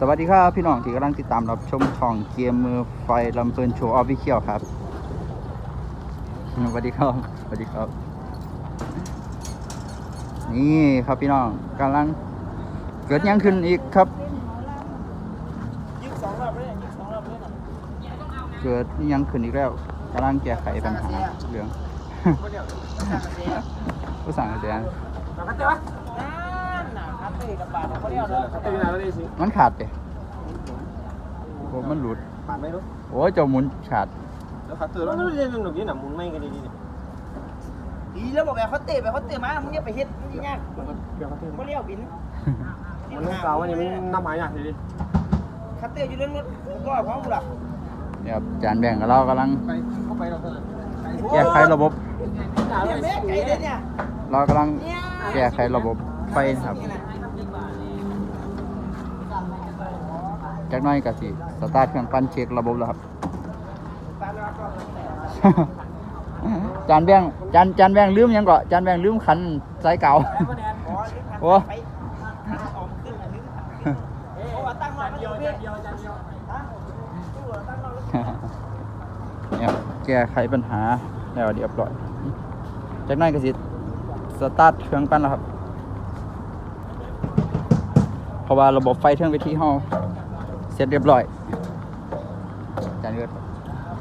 สวัสดีครับพี่น้องที่กำลังติดตามรับชมช่องเกมมือไฟลำเพลินโชว์ออฟฟิเชียลครับสวัสดีครับสวัสดีครับ นี่ครับพี่น้องกำลังเกิดยังขึ้นอีกครับ เกิดยังขึ้นอีกแล้วกำลังแก้ไขปัญหาเรื่องคนเดียวสร้างเสียผู้สั่งเสีย มันขาดไปโอ้มันหลุดบาทไม่รู้โอ้เจ้าหมุนขาดแล้วคัตเตอร์แล้วเรียนหนุ่มนี่หน่ะมุนไม่กันดีดีดีแล้วบอกแบบเขาเตะแบบเขาเตะมามึงอย่าไปเฮ็ดมึงยากเดี๋ยวคัตเตอร์บ่เลี้ยวบินมันเก่าวันนี้มันน้ำหายากดิคัตเตอร์อยู่เรื่องรถก็พร้อมกูละเนี่ยจานแบ่งกับเรากำลังไปเขาไปเราเท่านั้นแก้ไขระบบเรากำลังเนี่ยแก้ไขระบบไฟครับ จากหน้อยก็สิสตาร์ทเครื่องปั้นเช็คระบบแล้วครับ จานแบงจานจานแบงลืมหยังก่อจานแบงลืมขันสายเก่า โอ้ ตั้งรอเดียวเดียวเดียวเดียวเนี่ยแก้ไขปัญหาแล้วเรียบร้อยจากนั้นก็สิสตาร์ทเครื่องปั้นแล้วครับ เพราะว่าระบบไฟเทิงไปที่ห้อง เสร็จเรียบร้อยจานเลือด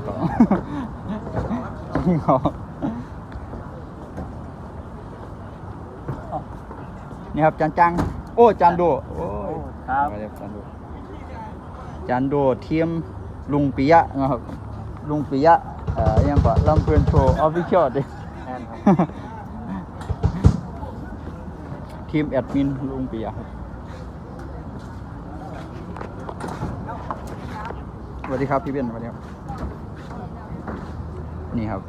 ต่อนี่ครับจานจัง โอ้จานโดโอ้ยครับมาเรียกจานโดจานโดเทียมลุงปิยะนะครับ ลุงปิยะเอ่อยังกว่าลำเพลินโชว์ออฟฟิเชียลดิแอนครับทีมแอดมินลุงปิยะครับ สวัสดีครับพี่เบนสวัสดีครับ นี่ครับ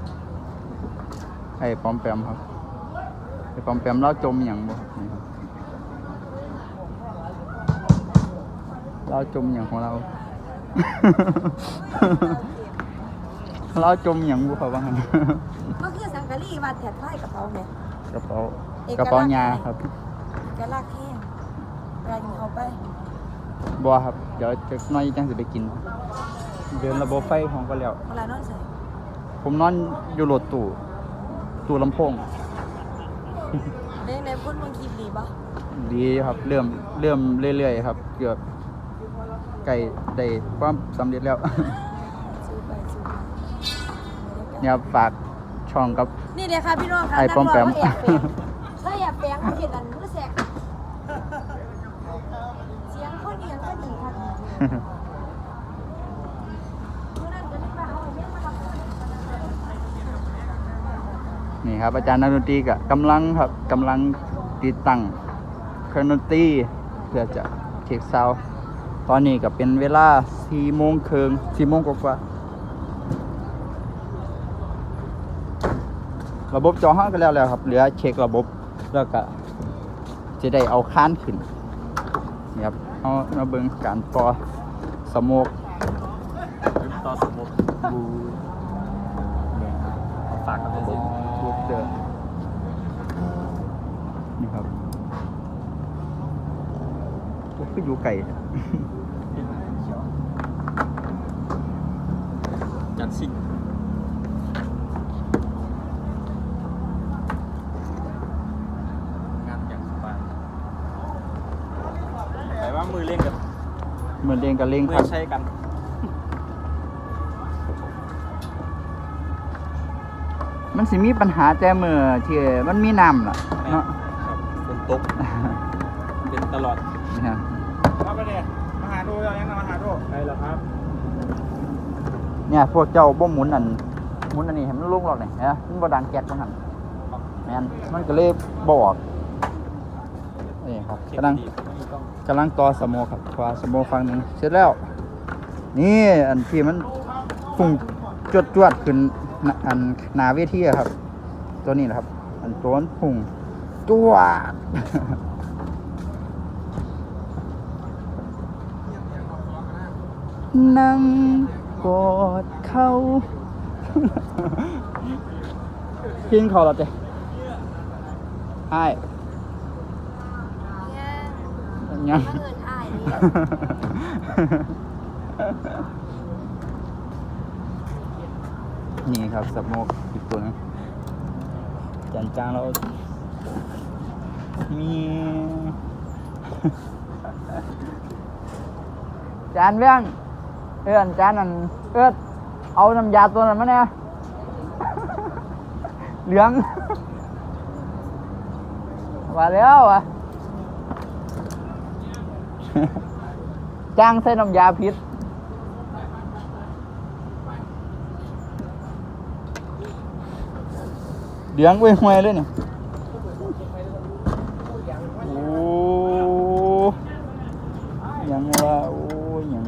ไอ้ปอมแปมครับ ไอ้ปอมแปมเล่าจมอย่างบ่นี่ครับเล่าจมอย่างของเรา เราจมอย่างบุเขาบ้างครับก็คือสังกะรีวัดแถบท้ายกระเป๋าเนี่ยกระเป๋าเอกกลักษณ์ระเป๋ายาครับแกลากแห้งเวลากินเขาไป บัวครับ เดี๋ยวจะน้อยจังสิไปกิน เดินระบบไฟของก็แล้ว เวลานอนใส่ผมนอนอยู่รถตู้ตู้ลำโพง ในในพุ่นบางคลิปดีปะดีครับ เริ่มเริ่มเรื่อยๆครับ เกือบใกล้ได้ความสำเร็จแล้ว ซื้อไปซื้อไปเนี่ยครับฝากช่องกับ นี่เลยค่ะพี่น้องค่ะไอ้ปอมแปมนักร้งเขาแอบแฝงเขาแอบแฝงเขาเห็นอันมือแสกเสียงคนเอียงก็ดีค่ะเมื่อ นี่ครับอาจารย์นักดนตรีก็กำลังครับกำลังติดตั้งเครื่องดนตรีเพื่อจะเช็คซาวด์ตอนนี้ก็เป็นเวลา4โมงครึ่ง4โมงกว่าระบบจอห้างก็แล้วแล้วครับ เหลือเช็คระบบแล้วก็จะได้เอาค้านขึ้นนี่ครับ เอามาเบิ่งการปอสโมกต่อสมมติบูเนี่ยฝากกับตัวบูเดอร์นี่ครับโอ้ก็อยู่ไก่จัดสิ่งานอย่างสบายแต่ว่ามือเล่นกับ เห มือนเรียนกับเล่งมืครับอใช้กัน มันสิมีปัญหาแต่มือที่มันมีน้ำล่ะเนาะ ครับฝนตกเป็นตลอดนี่ฮะครับไปเนี่ยมาหาดูยังมาหาดูใช่แล้วครับเนี่ยพวกเจ้าบ่หมุนอันหมุนอันนี้ให้มันลงหรอกนี่ฮะมันบ่ดังแก๊กมันหั่นแม่นมันก็เลยบออก นี่ครับกำลังกำลังต่อสโมครับขวาสโมฝั่งหนึ่งเสร็จแล้ว นี่อันที่มันพุ่งจวดจวดๆขึ้นหน้าอันหนาเวทีอะครับ ตัวนี้นะครับ อันตัวมันพุ่งจวดนั่งกอดเขาพิงเขาเราเจ้ใช่เนี่ ยยังมาเอินอายนี่นี่ครับสโมกอีกตัวหนึงจานจางเรามี จานเบี้ยงเอื้อนจานนั่นเอื้อเอาน้ำยาตัวนั้นมาเนี่ย เหลืองมาแล้วอะ จ้างใส่น้ำยาพิษเลี้ยงไว้ห่วยเลยเนี่ยโอ้ยังว่าโอ้ยัง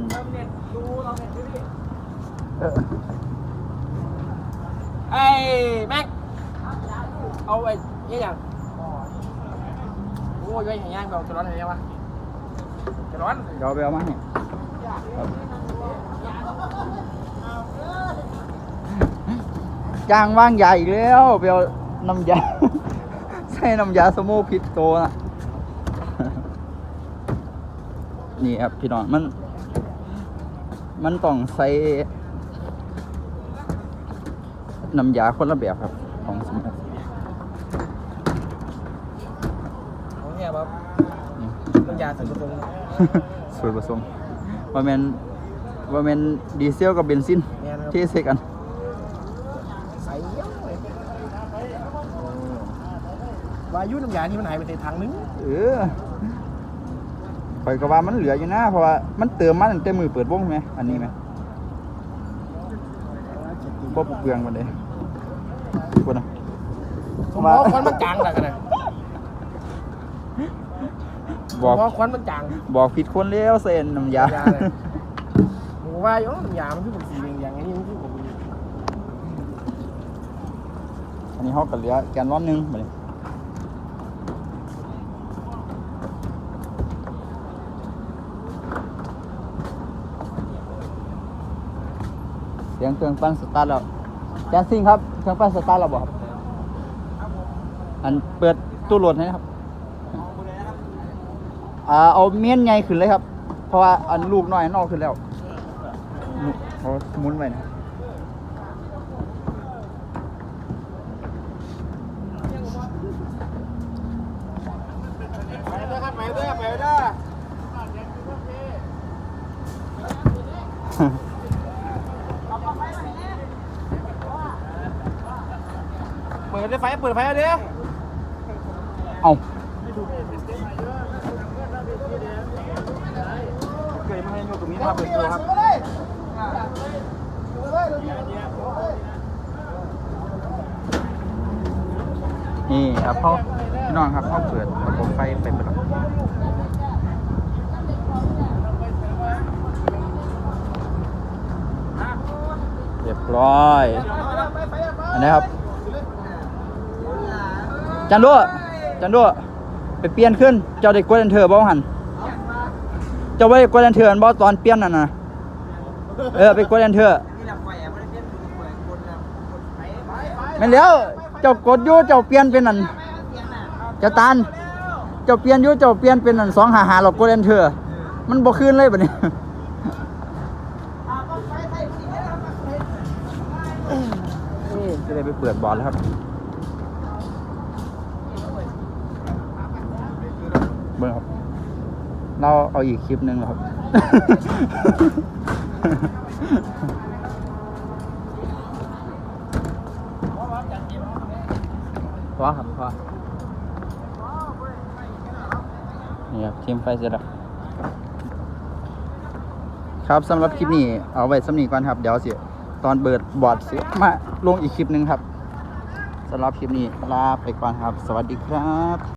เออไอ้แม็ก เอาไว้ยังยังโอ้ยไว้อย่างย่างแบบจะร้อนอะไรวะ จะร้อนเดี๋ยวเอาไปเอามาให้ครับจ้างว่างใหญ่อีกแล้วไปเอาน้ำยา ใส่น้ำยาสโมกพิษโตนะนี่ครับพี่น้องมัน มันต้องใส่น้ำยาคนละแบบครับ ของสโมกของเนี่ยแบบนี่น้ำยาใส่กระปุก ส่วนผสมว่าแมนว่าแมนดีเซลกับเบนซินเนี่ยนะครับที่ใส่กันใส่เยอะเลยวายุน้ำยาที่มันหายไปในถังนึงเออข่อยก็ว่ามันเหลืออยู่นะเพราะว่ามันเติมมาตั้งแต่มือเปิดวงไหมอันนี้ไหมบ่เปลืองมันเลยกูนะผมว่าควันมันจางแล้วกันนะผ บมอกว่าควันมันจางบอกผิดคนแล้วเส้นน้ำยาน้ำยาเลยผมว่าอยู่น้ำยามันคือผมสีแดงอย่างนี้มันคือผมอันนี้เขาก็เหลือแกนร้อนหนึงมาเลยเสียงเครื่องปั้นสตาร์ทแล้วแจนซิงครับ เครื่องปั้นสตาร์ทแล้วบ่ครับ อันเปิดตู้โหลดให้นะครับ อ่าเอาเมียนใหญ่ขึ้นเลยครับ เพราะว่าอันลูกน้อยนอกขึ้นแล้วเขาหมุนไว้นะไปด้วยครับไปด้วยไปด้วยเปิดไฟเปิดไฟเด้อ เอา เค ยมาให้โยกตรงนี้มาเปิดตัวครับนี่ครับเขาพี่น้องครับเขาเปิดประบบไฟเป็นปแล้วเรียบร้อย อันนี้ครับ จันดัวจันดัวไปเปลี่ยนขึ้น เจ้าได้กด enter บ่หัน จ้าไว้กด enter อันบ่ตอนเปลี่ยนนั่นน่ะเออไปกด enter แม่นแล้วเจ้ากดอยู่เจ้าเปลี่ยนเป็นนั่นเจ้าตานเจ้าเปลี่ยนอยู่เจ้าเปลี่ยนเป็นนั่นสองหาหาเรากด enter มันบ่คืนเลยบัดนี้นี่จะได้ไปเปิดบอลแล้วครับเบิ่งครับ เราเอาอีกคลิปหนึ่งแล้วครับพอครับพอนี่ครับทีมไฟเสร็จแล้วครับสำหรับคลิปนี้เอาไว้สำนีก่อนครับ เดี๋ยวสิตอนเบิดบอร์ดสิมาลงอีกคลิปหนึ่งครับสำหรับคลิปนี้ลาไปก่อนครับ สวัสดีครับ